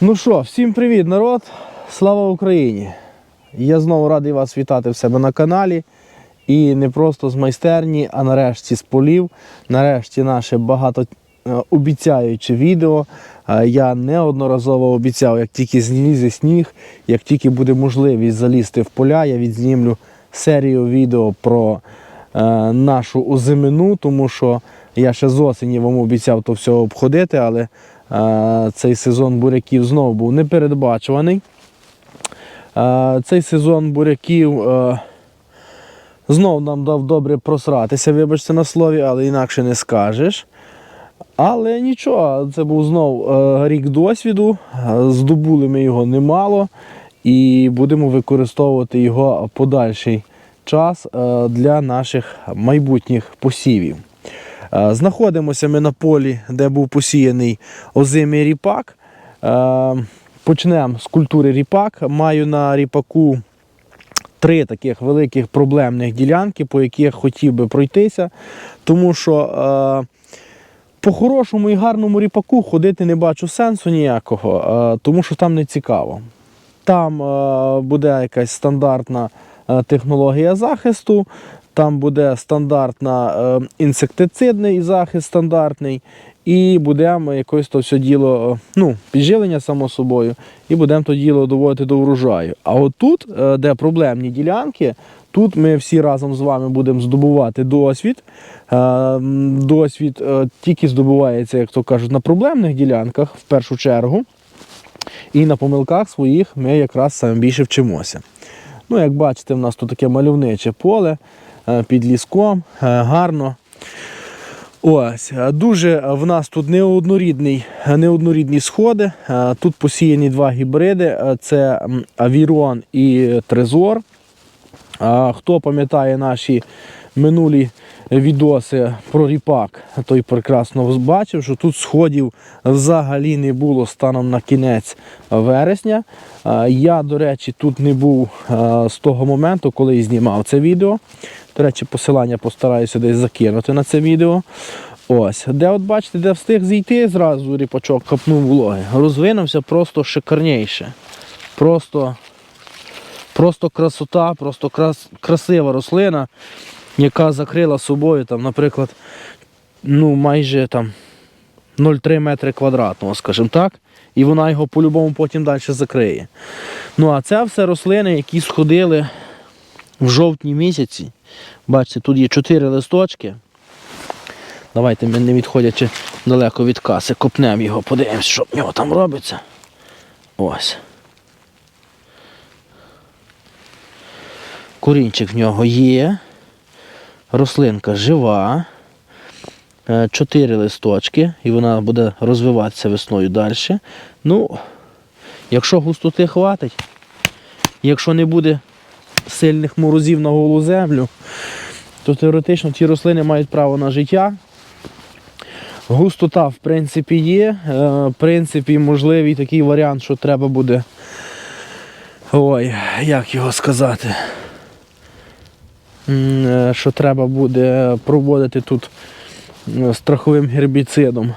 Ну що, всім привіт, народ! Слава Україні! Я знову радий вас вітати в себе на каналі. І не просто з майстерні, а нарешті з полів. Нарешті наше багато е, обіцяюче відео. Е, Я неодноразово обіцяв, як тільки злізе сніг, як тільки буде можливість залізти в поля, я відзнімлю серію відео про е, нашу озимину, тому що я ще з осені вам обіцяв то все обходити, але цей сезон буряків знову був непередбачуваний. Цей сезон буряків знов нам дав добре просратися, вибачте на слові, але інакше не скажеш. Але нічого, це був знов рік досвіду. Здобули ми його немало і будемо використовувати його подальший час для наших майбутніх посівів. Знаходимося ми на полі, де був посіяний озимий ріпак. Почнемо з культури ріпак. Маю на ріпаку три таких великих проблемних ділянки, по яких хотів би пройтися. Тому що по хорошому і гарному ріпаку ходити не бачу сенсу ніякого, тому що там не цікаво. Там буде якась стандартна технологія захисту, там буде стандартна е, інсектицидний захист стандартний, і будемо якось то все діло, е, ну, підживлення само собою, і будемо то діло доводити до врожаю. А от тут, е, де проблемні ділянки, тут ми всі разом з вами будемо здобувати досвід. Досвід тільки здобувається, як то кажуть, на проблемних ділянках в першу чергу. І на помилках своїх ми якраз саме більше вчимося. Ну, як бачите, в нас тут таке мальовниче поле е, під ліском, е, гарно. Ось, е, дуже в нас тут неоднорідні сходи. Тут посіяні два гібриди: це Авірон і Трезор. Хто пам'ятає наші минулі відоси про ріпак, той прекрасно бачив, що тут сходів взагалі не було станом на кінець вересня. Я, до речі, тут не був з того моменту, коли знімав це відео. До речі, посилання постараюся десь закинути на це відео. Ось, де от бачите, де встиг зійти зразу ріпачок капнув вологи. Розвинувся просто шикарніше. Просто Просто красота, просто крас, красива рослина, яка закрила собою, там, наприклад, ну, майже там 0,3 метри квадратного, скажімо так. І вона його по-любому потім далі закриє. Ну, а це все рослини, які сходили в жовтні місяці. Бачите, тут є 4 листочки. Давайте ми не відходячи далеко від каси, копнемо його, подивимось, що в нього там робиться. Ось. Корінчик в нього є. Рослинка жива. Е, Чотири листочки, і вона буде розвиватися весною далі. Ну, якщо густоти хватить, якщо не буде сильних морозів на голу землю, то теоретично ті рослини мають право на життя. Густота, в принципі, є. Е, В принципі, можливий такий варіант, що треба буде. Ой, як його сказати? Е, що треба буде проводити тут е, страховим гербіцидом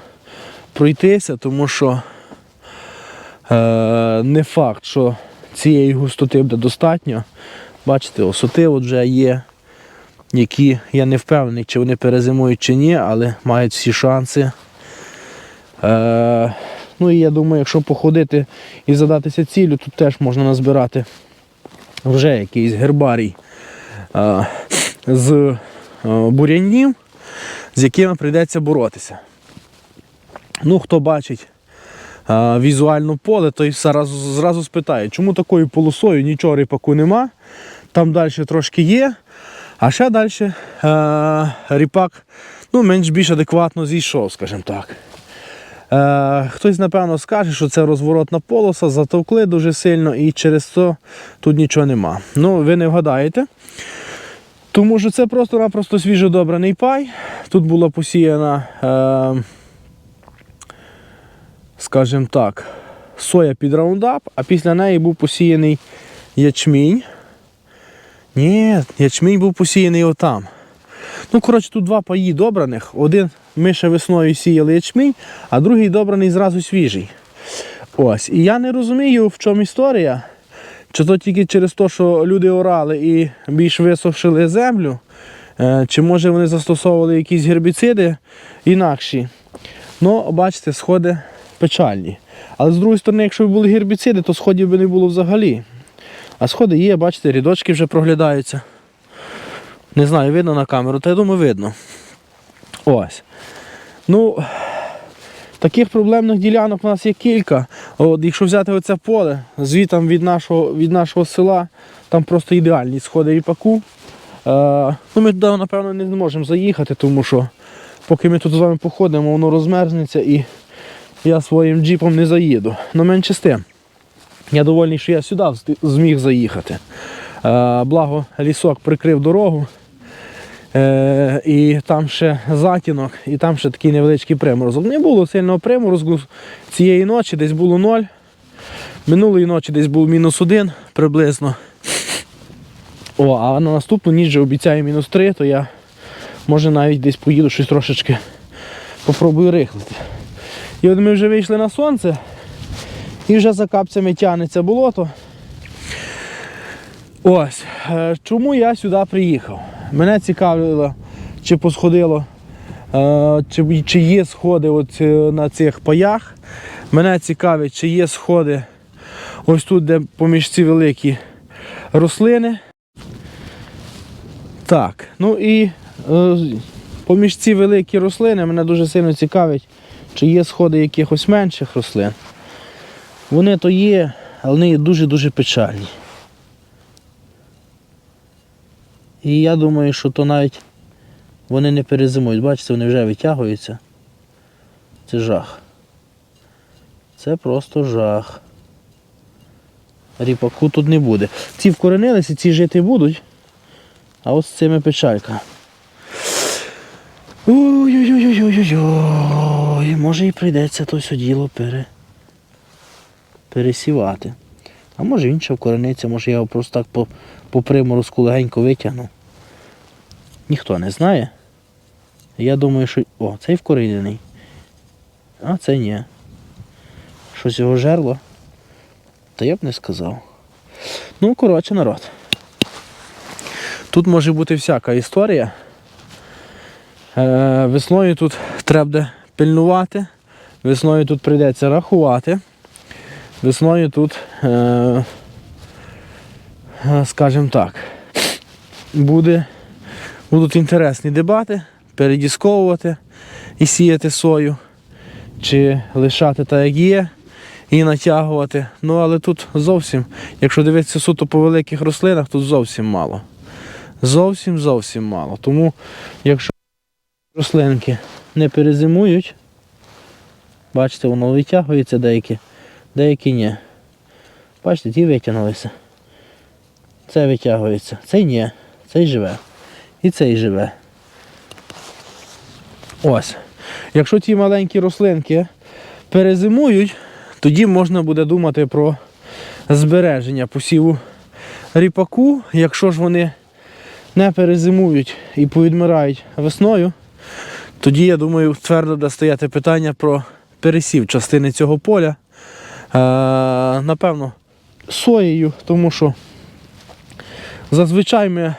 пройтися, тому що е, не факт, що цієї густоти буде достатньо. Бачите, осоти от вже є, які я не впевнений, чи вони перезимують чи ні, але мають всі шанси. Е, ну і я думаю, якщо походити і задатися цілю, тут теж можна назбирати вже якийсь гербарій е, з е, бурянів, з якими прийдеться боротися. Ну, хто бачить е, візуально поле, той зразу, зразу спитає, чому такою полосою нічого ріпаку нема, там далі трошки є, а ще далі е, ріпак ну, менш більш адекватно зійшов, скажімо так. Е, хтось, напевно, скаже, що це розворотна полоса, затовкли дуже сильно і через це тут нічого нема. Ну, ви не вгадаєте. Тому що це просто-напросто свіжодобраний пай. Тут була посіяна, е, скажімо так, соя під раундап, а після неї був посіяний ячмінь. Ні, ячмінь був посіяний отам. Ну, коротше, тут два паї добраних. Один ми ще весною сіяли ячмінь, а другий добраний зразу свіжий. Ось. І я не розумію, в чому історія. Чи то тільки через те, що люди орали і більш висушили землю, е, чи може вони застосовували якісь гербіциди інакші. Ну, бачите, сходи печальні. Але з другої сторони, якщо б були гербіциди, то сходів би не було взагалі. А сходи є, бачите, рядочки вже проглядаються. Не знаю, видно на камеру, та я думаю, видно. Ось. Ну, таких проблемних ділянок у нас є кілька. От, якщо взяти оце поле, звітом від нашого, від нашого села, там просто ідеальні сходи ріпаку. Е, ну, ми туди, напевно, не зможемо заїхати, тому що поки ми тут з вами походимо, воно розмерзнеться і я своїм джіпом не заїду. Ну менше з тим. Я довольний, що я сюди зміг заїхати. Е, благо, лісок прикрив дорогу. Е, і там ще затінок, і там ще такий невеличкий приморозок. Не було сильного приморозку цієї ночі, десь було ноль. Минулої ночі десь був мінус один приблизно. О, а на наступну ніч вже обіцяє мінус три, то я може навіть десь поїду щось трошечки попробую рихлити. І от ми вже вийшли на сонце, і вже за капцями тягнеться болото. Ось, е, чому я сюди приїхав? Мене цікавило, чи посходило, е, чи, чи є сходи от е, на цих паях. Мене цікавить, чи є сходи ось тут, де поміж ці великі рослини. Так, ну і е, поміж ці великі рослини мене дуже сильно цікавить, чи є сходи якихось менших рослин. Вони то є, але вони дуже-дуже печальні. І я думаю, що то навіть вони не перезимують. Бачите, вони вже витягуються. Це жах. Це просто жах. Ріпаку тут не буде. Ці вкоренилися, ці жити будуть. А от з цими печалька. Ой-ой-ой-ой-ой-ой. Може і прийдеться то все діло пере... пересівати. А може ще вкорениться, може я його просто так по, по приморозку легенько витягну. Ніхто не знає. Я думаю, що. О, цей вкорінений. А цей ні. Щось його жерло. Та я б не сказав. Ну, коротше, народ. Тут може бути всяка історія. Е, весною тут треба буде пильнувати. Весною тут прийдеться рахувати. Весною тут, е, скажімо так, буде, будуть інтересні дебати, передісковувати і сіяти сою, чи лишати так, як є, і натягувати. Ну, але тут зовсім, якщо дивитися суто по великих рослинах, тут зовсім мало. Зовсім зовсім мало. Тому, якщо рослинки не перезимують, бачите, воно витягується деякі, деякі ні. Бачите, ті витягнулися. Це витягується. Цей ні, цей живе. І цей живе. Ось. Якщо ті маленькі рослинки перезимують, тоді можна буде думати про збереження посіву ріпаку. Якщо ж вони не перезимують і повідмирають весною, тоді, я думаю, твердо буде стояти питання про пересів частини цього поля. Е, напевно, соєю, тому що зазвичай ми.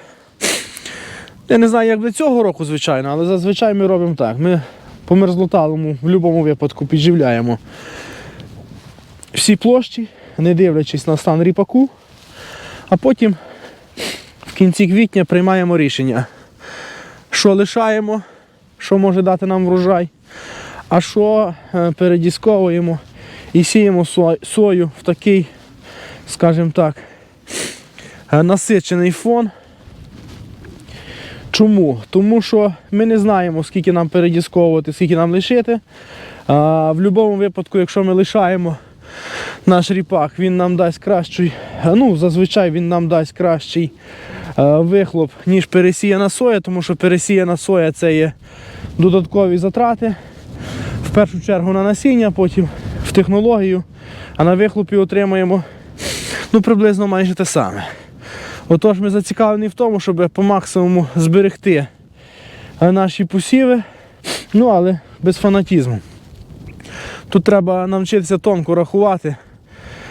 Я не знаю, як для цього року, звичайно, але зазвичай ми робимо так. Ми по мерзлоталому в будь-якому випадку підживляємо всі площі, не дивлячись на стан ріпаку, а потім в кінці квітня приймаємо рішення, що лишаємо, що може дати нам врожай, а що е, передісковуємо і сіємо сою в такий, скажімо так, насичений фон. Чому? Тому що ми не знаємо, скільки нам передісковувати, скільки нам лишити. А, в будь-якому випадку, якщо ми лишаємо наш ріпак, він нам дасть кращий, ну, зазвичай він нам дасть кращий е, вихлоп, ніж пересіяна соя, тому що пересіяна соя це є додаткові затрати. В першу чергу на насіння, потім в технологію, а на вихлопі отримаємо ну, приблизно майже те саме. Отож, ми зацікавлені в тому, щоб по максимуму зберегти наші посіви, ну але без фанатізму. Тут треба навчитися тонко рахувати,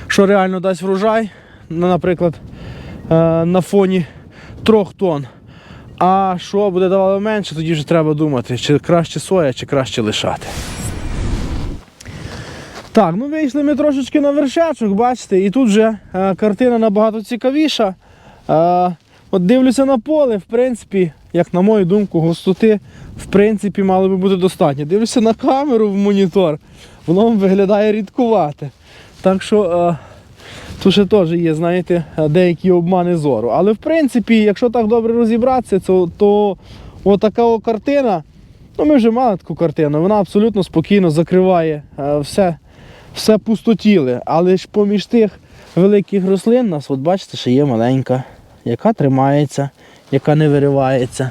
що реально дасть врожай, ну, наприклад, е, на фоні трьох тонн. А що буде давало менше, тоді вже треба думати, чи краще соя, чи краще лишати. Так, ну вийшли ми трошечки на вершечок, бачите, і тут вже е, картина набагато цікавіша. Е, от дивлюся на поле, в принципі, як на мою думку, густоти в принципі мало би бути достатньо. Дивлюся на камеру в монітор, воно виглядає рідкувати. Так що е, тут ще теж є, знаєте, деякі обмани зору. Але в принципі, якщо так добре розібратися, то, то отака о картина, ну ми вже мали таку картину, вона абсолютно спокійно закриває е, все, все пустотіле. Але ж поміж тих великих рослин нас, от бачите, ще є маленька, яка тримається, яка не виривається.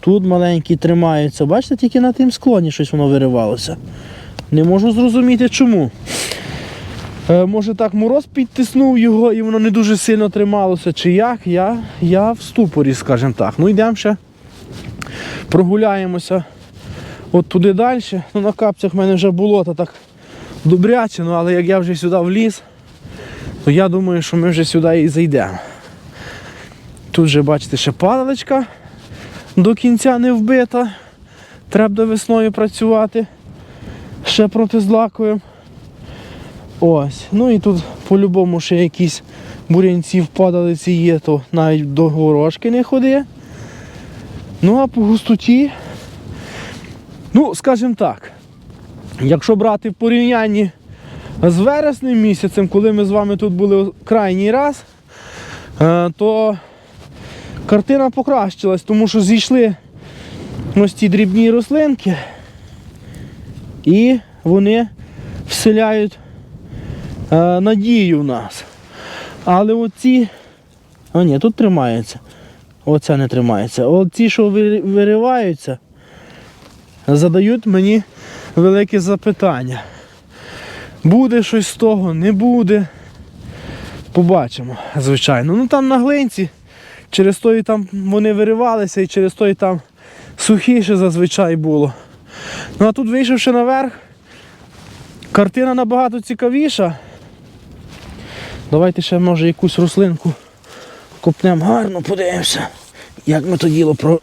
Тут маленькі тримаються. Бачите, тільки на тим склоні щось воно виривалося. Не можу зрозуміти чому. Е, може так мороз підтиснув його і воно не дуже сильно трималося, чи як, я, я в ступорі, скажімо так. Ну йдемо ще прогуляємося от туди далі. Ну, на капцях в мене вже болото так добряче, ну, але як я вже сюди вліз, то я думаю, що ми вже сюди і зайдемо. Тут вже, бачите, ще падалочка до кінця не вбита. Треба до весною працювати. Ще проти злакою. Ось. Ну і тут по-любому ще якісь бурянці впадалиці є, то навіть до горошки не ходи. Ну а по густоті, ну, скажімо так, якщо брати в порівнянні з вереснем місяцем, коли ми з вами тут були крайній раз, е, то картина покращилась, тому що зійшли ось ці дрібні рослинки і вони вселяють е, надію в нас. Але оці. А ні, тут тримається. Оця не тримається. Оці, що вириваються, задають мені велике запитання. Буде щось з того, не буде. Побачимо, звичайно. Ну там на глинці, через то і там вони виривалися і через то і там сухіше зазвичай було. Ну а тут вийшовши наверх, картина набагато цікавіша. Давайте ще може якусь рослинку копнемо гарно, подивимося, як ми то діло про...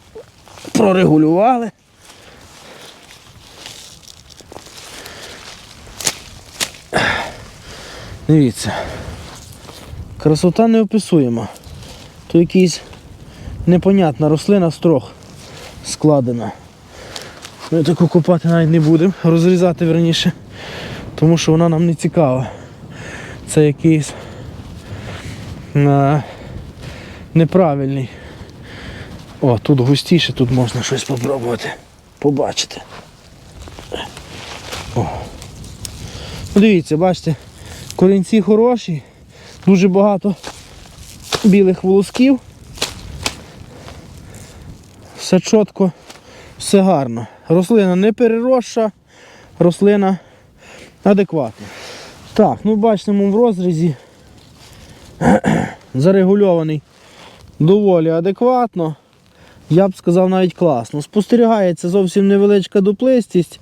прорегулювали. Дивіться. Красота неописуєма. То якийсь непонятна рослина строх складена. Ми таку копати навіть не будемо, розрізати верніше, тому що вона нам не цікава. Це якийсь е, неправильний. О, тут густіше, тут можна щось спробувати побачити. О. Ну, Дивіться, бачите, корінці хороші, дуже багато білих волосків. Все чітко, все гарно. Рослина не переросша, рослина адекватна. Так, ну бачимо в розрізі зарегульований доволі адекватно. Я б сказав навіть класно. Спостерігається зовсім невеличка дуплистість,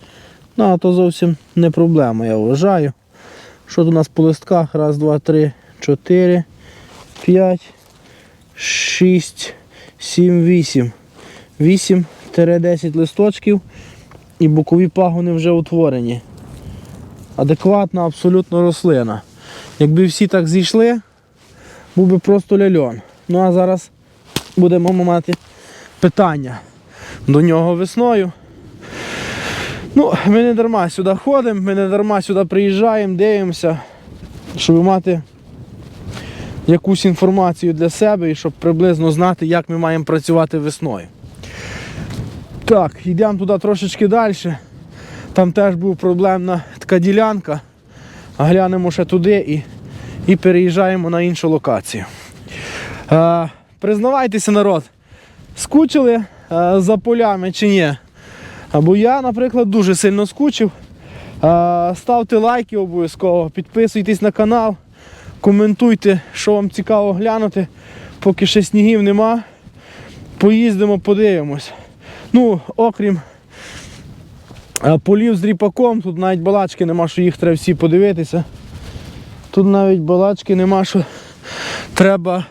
ну а то зовсім не проблема, я вважаю. Що тут у нас по листках? Раз, два, три, чотири, п'ять, шість, сім, вісім. 8-10 листочків і бокові пагони вже утворені. Адекватна абсолютно рослина. Якби всі так зійшли, був би просто ляльон. Ну а зараз будемо мати питання до нього весною. Ну, ми не дарма сюди ходимо, ми не дарма сюди приїжджаємо, дивимося, щоб мати якусь інформацію для себе і щоб приблизно знати, як ми маємо працювати весною. Так, йдемо туди трошечки далі. Там теж був проблемна така ділянка. Глянемо ще туди і, і переїжджаємо на іншу локацію. Е, признавайтеся, народ, скучили е, за полями чи ні? Або я, наприклад, дуже сильно скучив. Е, ставте лайки обов'язково, підписуйтесь на канал, коментуйте, що вам цікаво глянути. Поки ще снігів нема. Поїздимо, подивимось. Ну, окрім е, полів з ріпаком, тут навіть балачки нема, що їх треба всі подивитися. Тут навіть балачки нема, що треба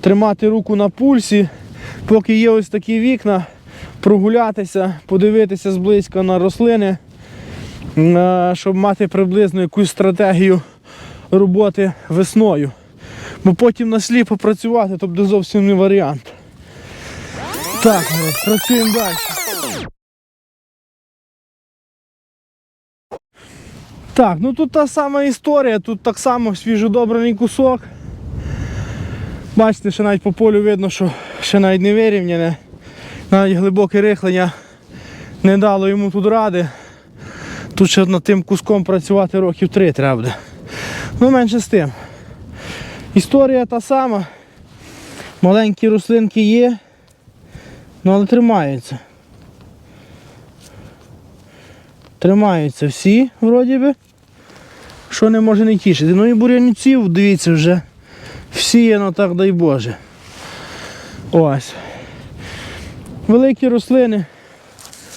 тримати руку на пульсі, поки є ось такі вікна, прогулятися, подивитися зблизька на рослини, е, щоб мати приблизно якусь стратегію роботи весною. Бо потім на слі попрацювати, то буде зовсім не варіант. Так, працюємо далі. Так, ну тут та сама історія, тут так само свіжодобраний кусок. Бачите, що навіть по полю видно, що ще навіть не вирівняне. Навіть глибоке рихлення не дало йому тут ради. Тут ще над тим куском працювати років три треба буде. Ну менше з тим. Історія та сама. Маленькі рослинки є, ну але тримаються. Тримаються всі, вроді би. Що не може не тішити. Ну і бурянців, дивіться, вже всіяно так дай Боже. Ось. Великі рослини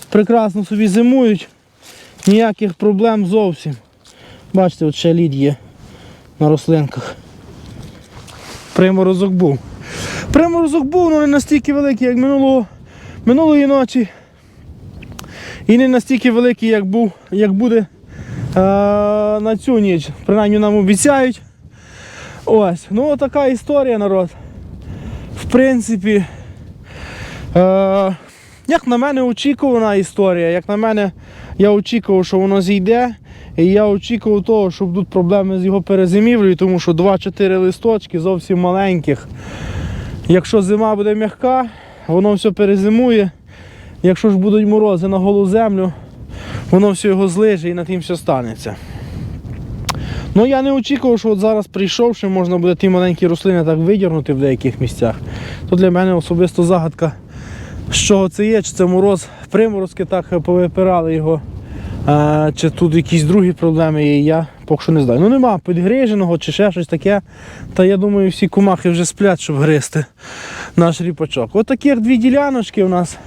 прекрасно собі зимують, ніяких проблем зовсім. Бачите, от ще лід є на рослинках. Приморозок був. Приморозок був, але не настільки великий, як минулого, минулої ночі. І не настільки великий, як був, як буде е, на цю ніч. Принаймні нам обіцяють. Ось. Ну така історія, народ. В принципі, е, як на мене очікувана історія, як на мене, я очікував, що воно зійде. І я очікував того, що будуть проблеми з його перезимівлею, тому що 2-4 листочки зовсім маленьких. Якщо зима буде м'яка, воно все перезимує. Якщо ж будуть морози на голу землю, воно все його злиже і на тим все станеться. Ну я не очікував, що от зараз прийшовши, можна буде ті маленькі рослини так видірнути в деяких місцях. То для мене особисто загадка, з чого це є, чи це мороз, приморозки так повипирали його, а, чи тут якісь другі проблеми є, я поки що не знаю. Ну нема підгриженого чи ще щось таке. Та я думаю, всі кумахи вже сплять, щоб гризти наш ріпачок. От таких дві діляночки у нас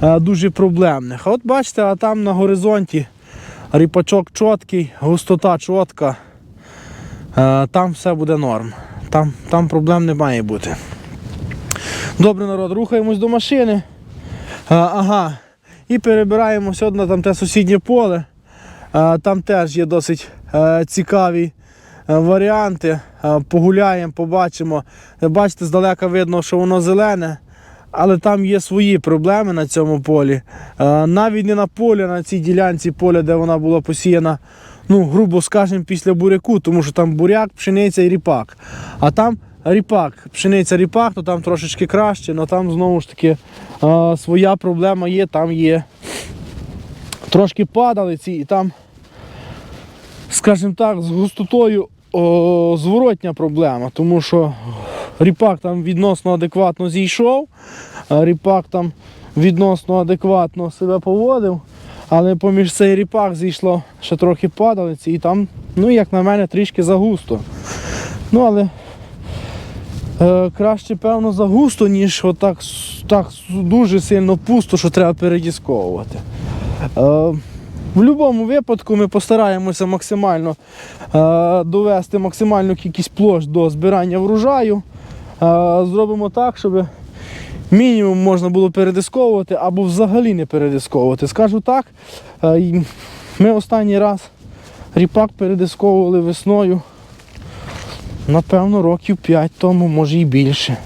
а, дуже проблемних. А от бачите, а там на горизонті ріпачок чіткий, густота чітка. Е, Там все буде норм. Там, там проблем не має бути. Добре, народ, рухаємось до машини. Е, Ага. І перебираємося от там те сусіднє поле. Там теж є досить е, цікаві е, варіанти. Е, Погуляємо, побачимо. Бачите, здалека видно, що воно зелене. Але там є свої проблеми на цьому полі. Навіть не на полі, на цій ділянці поля, де вона була посіяна, ну, грубо скажемо, після буряку, тому що там буряк, пшениця і ріпак. А там ріпак, пшениця ріпак, то там трошечки краще, але там знову ж таки своя проблема є, там є трошки падалиці і там, скажімо так, з густотою о, зворотня проблема, тому що ріпак там відносно адекватно зійшов, ріпак там відносно адекватно себе поводив, але поміж цей ріпак зійшло ще трохи падалиці і там, ну як на мене, трішки загусто. Ну але е, краще, певно, загусто, ніж отак так дуже сильно пусто, що треба передісковувати. Е, в будь-якому випадку ми постараємося максимально е, довести максимальну кількість площ до збирання врожаю. Е, зробимо так, щоб мінімум можна було передисковувати або взагалі не передисковувати. Скажу так, е, ми останній раз ріпак передисковували весною. Напевно, років 5 тому, може і більше.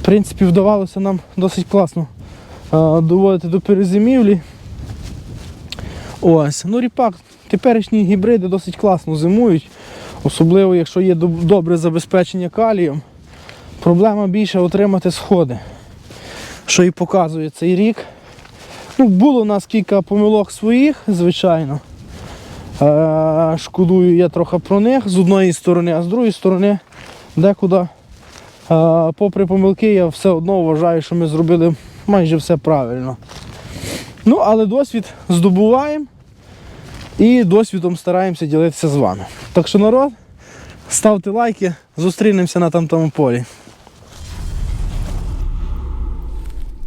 В принципі, вдавалося нам досить класно доводити до перезимівлі. Ось, ну ріпак, теперішні гібриди досить класно зимують, особливо якщо є добре забезпечення калієм. Проблема більше отримати сходи, що і показує цей рік. Ну, було у нас кілька помилок своїх, звичайно. Е, шкодую я трохи про них з одної сторони, а з другої сторони, декуди, е, попри помилки, я все одно вважаю, що ми зробили майже все правильно. Ну, але досвід здобуваємо і досвідом стараємося ділитися з вами. Так що народ, ставте лайки, зустрінемося на там тому полі.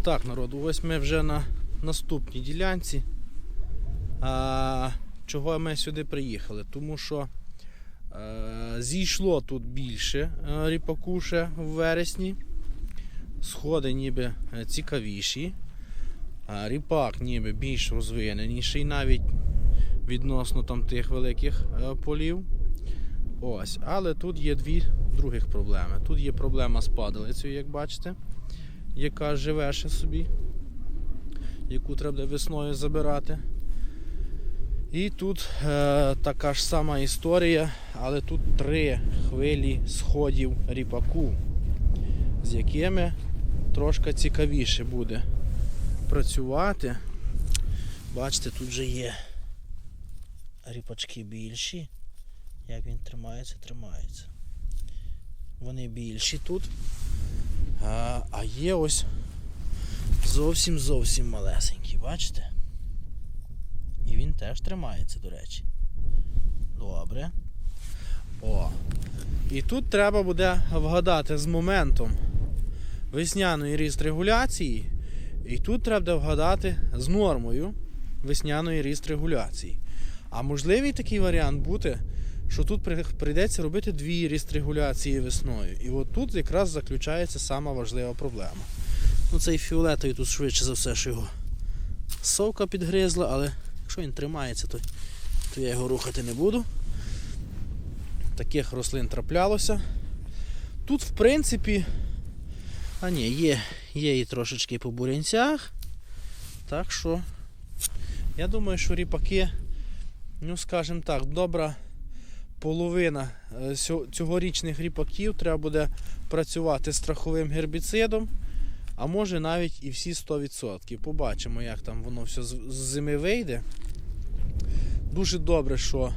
Так, народ, ось ми вже на наступній ділянці. А, чого ми сюди приїхали? Тому що е, зійшло тут більше е, ріпаку ще в вересні. Сходи ніби е, цікавіші. А ріпак ніби більш розвиненіший навіть відносно там тих великих е, полів. Ось, але тут є дві других проблеми. Тут є проблема з падалицею, як бачите, яка живе ще собі, яку треба весною забирати. І тут е, така ж сама історія, але тут три хвилі сходів ріпаку, з якими трошки цікавіше буде працювати. Бачите, тут вже є ріпачки більші. Як він тримається, тримається. Вони більші тут. А, а є ось зовсім зовсім малесенький, бачите? І він теж тримається, до речі. Добре. О. І тут треба буде вгадати з моментом весняної ріст регуляції. І тут треба вгадати з нормою весняної ріст регуляції. А можливий такий варіант бути, що тут прийдеться робити дві ріст регуляції весною. І от тут якраз заключається сама важлива проблема. Ну цей фіолетовий тут швидше за все, що його совка підгризла, але якщо він тримається, то, то я його рухати не буду. Таких рослин траплялося. Тут, в принципі, а ні, є, є і трошечки по бурянцях. Так що, я думаю, що ріпаки, ну скажімо так, добра половина е, цьогорічних ріпаків треба буде працювати страховим гербіцидом, а може навіть і всі 100%. Побачимо, як там воно все з зими вийде. Дуже добре, що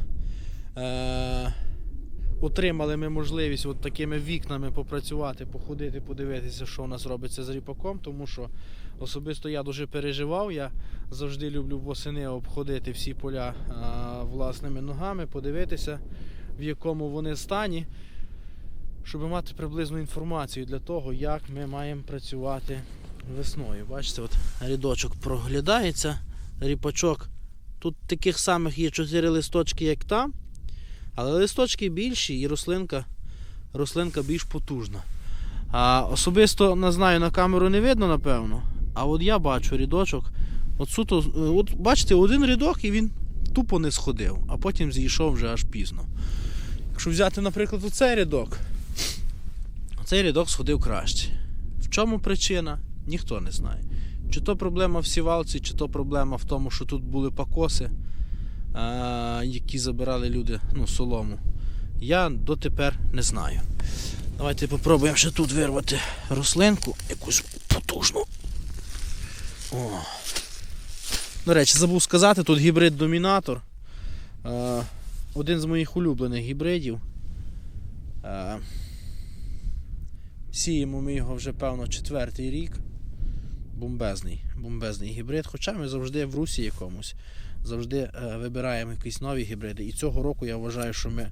е, отримали ми можливість от такими вікнами попрацювати, походити, подивитися, що у нас робиться з ріпаком, тому що особисто я дуже переживав. Я завжди люблю восени обходити всі поля а, власними ногами, подивитися, в якому вони стані, щоб мати приблизну інформацію для того, як ми маємо працювати весною. Бачите, от рядочок проглядається, ріпачок. Тут таких самих є 4 листочки, як там, але листочки більші і рослинка, рослинка більш потужна. А особисто не знаю, на камеру не видно, напевно. А от я бачу рядочок. От суто, от бачите, один рядок і він тупо не сходив, а потім зійшов вже аж пізно. Якщо взяти, наприклад, оцей рядок, цей рядок сходив краще. В чому причина? Ніхто не знає. Чи то проблема в сівалці, чи то проблема в тому, що тут були покоси, а, які забирали люди ну, солому. Я дотепер не знаю. Давайте попробуємо ще тут вирвати рослинку, якусь потужну. О. До речі, забув сказати, тут гібрид домінатор. Е, один з моїх улюблених гібридів. Сіємо ми його вже, певно, четвертий рік. Бомбезний, бомбезний гібрид. Хоча ми завжди в русі якомусь завжди е, вибираємо якісь нові гібриди. І цього року я вважаю, що ми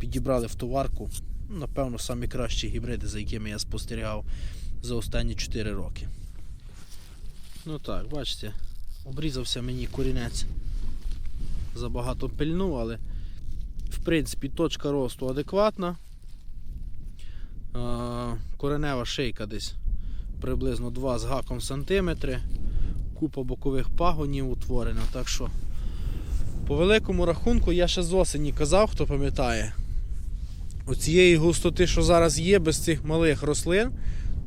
підібрали в товарку, ну, напевно, самі кращі гібриди, за якими я спостерігав за останні 4 роки. Ну так, бачите, обрізався мені корінець. Забагато пильнув, але в принципі точка росту адекватна. Коренева шийка десь приблизно 2 з гаком сантиметри. Купа бокових пагонів утворена. Так що, по великому рахунку, я ще з осені казав, хто пам'ятає, оцієї густоти, що зараз є, без цих малих рослин,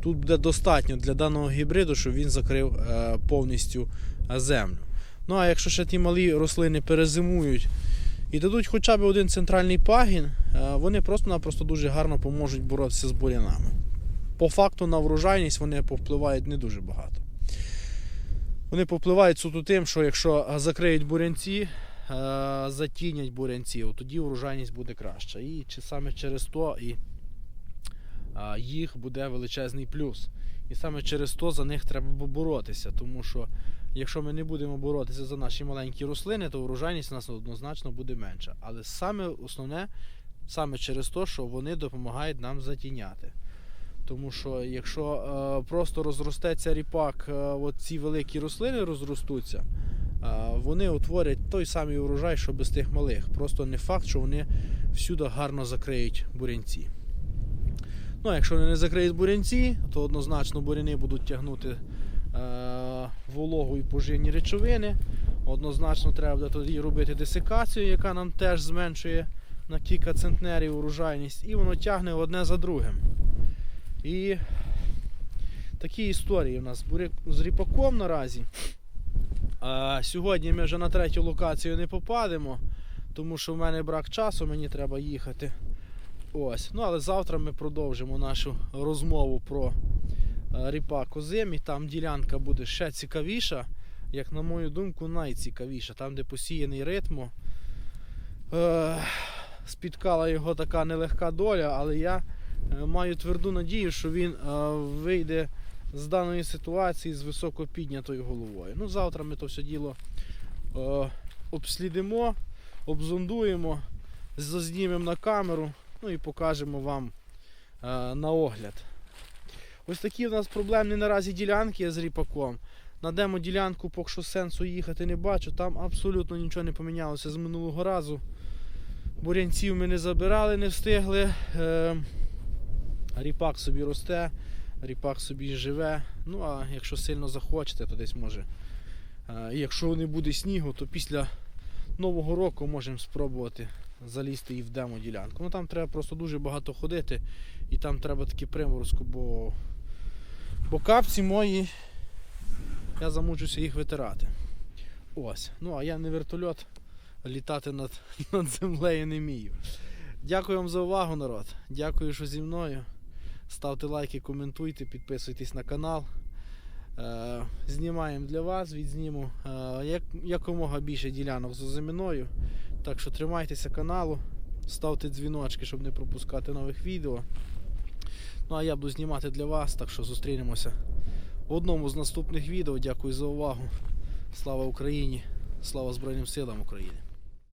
тут буде достатньо для даного гібриду, щоб він закрив е, повністю землю. Ну а якщо ще ті малі рослини перезимують і дадуть хоча б один центральний пагін, е, вони просто-напросто дуже гарно поможуть боротися з бурянами. По факту на врожайність вони повпливають не дуже багато. Вони повпливають суто тим, що якщо е, закриють бурянці, е, затінять бурянців, тоді врожайність буде краща. І чи саме через то і їх буде величезний плюс. І саме через то за них треба бо- боротися. Тому що якщо ми не будемо боротися за наші маленькі рослини, то врожайність у нас однозначно буде менша. Але саме основне саме через те, що вони допомагають нам затіняти. Тому що якщо е, просто розростеться ріпак, е, от ці великі рослини розростуться, а, вони утворять той самий урожай, що без тих малих. Просто не факт, що вони всюди гарно закриють бурянці. Ну, а якщо вони не закриють бурянці, то однозначно буряни будуть тягнути е, вологу і поживні речовини. Однозначно треба буде тоді робити десикацію, яка нам теж зменшує на кілька центнерів урожайність, і воно тягне одне за другим. І такі історії у нас з ріпаком наразі. А, сьогодні ми вже на третю локацію не попадемо, тому що в мене брак часу, мені треба їхати. Ось. Ну, але завтра ми продовжимо нашу розмову про е, ріпак озимі. Там ділянка буде ще цікавіша, як на мою думку, найцікавіша. Там, де посіяний ритмо. Е, спіткала його така нелегка доля, але я маю тверду надію, що він е, вийде з даної ситуації з високо піднятою головою. Ну, завтра ми то все діло е, обслідимо, обзондуємо, зазнімемо на камеру, ну і покажемо вам е, на огляд. Ось такі в нас проблемні наразі ділянки з ріпаком. На демо-ділянку поки що сенсу їхати не бачу, там абсолютно нічого не помінялося з минулого разу. Бурянців ми не забирали, не встигли. Ріпак собі росте, ріпак собі живе. Ну а якщо сильно захочете, то десь може. Якщо не буде снігу, то після Нового року можемо спробувати залізти і в демо-ділянку. Ну там треба просто дуже багато ходити, і там треба таки приморозку, бо, бо капці мої, я замучуся їх витирати. Ось. Ну а я не вертольот, літати над, над землею не вмію. Дякую вам за увагу, народ. Дякую, що зі мною. Ставте лайки, коментуйте, підписуйтесь на канал. Е, Знімаємо для вас, відзніму е, якомога більше ділянок з озиминою. Так що тримайтеся каналу, ставте дзвіночки, щоб не пропускати нових відео. Ну а я буду знімати для вас, так що зустрінемося в одному з наступних відео. Дякую за увагу. Слава Україні! Слава Збройним силам України!